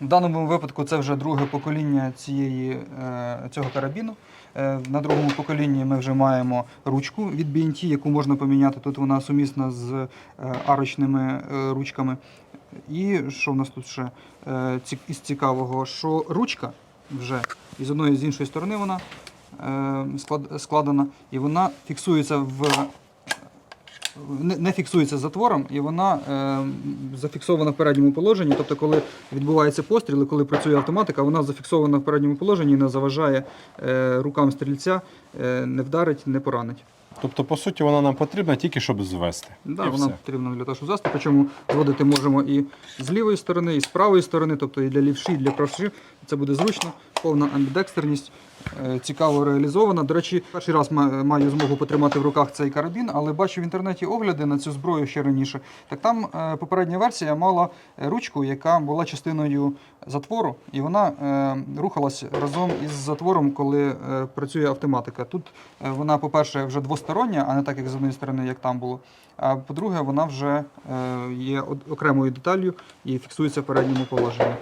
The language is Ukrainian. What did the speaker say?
В даному випадку це вже друге покоління цієї, е, цього карабіну. Е, На другому поколінні ми вже маємо ручку від BNT, яку можна поміняти. Тут вона сумісна з е, арочними ручками. І що в нас тут ще із цікавого, що ручка вже і з одної з іншої сторони вона складена, і вона фіксується в не, фіксується затвором, і вона е, зафіксована в передньому положенні. Тобто, коли відбувається постріл, і коли працює автоматика, вона зафіксована в передньому положенні і не заважає е, рукам стрільця, е, не вдарить, не поранить. Тобто, по суті, вона нам потрібна тільки щоб звести. Да, І вона все. потрібна для того, щоб звести. Причому зводити можемо і з лівої сторони, і з правої сторони, тобто і для лівші, і для правші. Це буде зручно, повна амбідекстерність, е, цікаво реалізована. До речі, перший раз маю змогу потримати в руках цей карабін, але бачу в інтернеті огляди на цю зброю ще раніше. Так там е, попередня версія мала е, ручку, яка була частиною затвору, і вона рухалась разом із затвором, коли працює автоматика. Тут вона, по-перше, вже двостороння, а не так, як з однієї сторони, як там було. А по-друге, вона вже є окремою деталлю і фіксується в передньому положенні.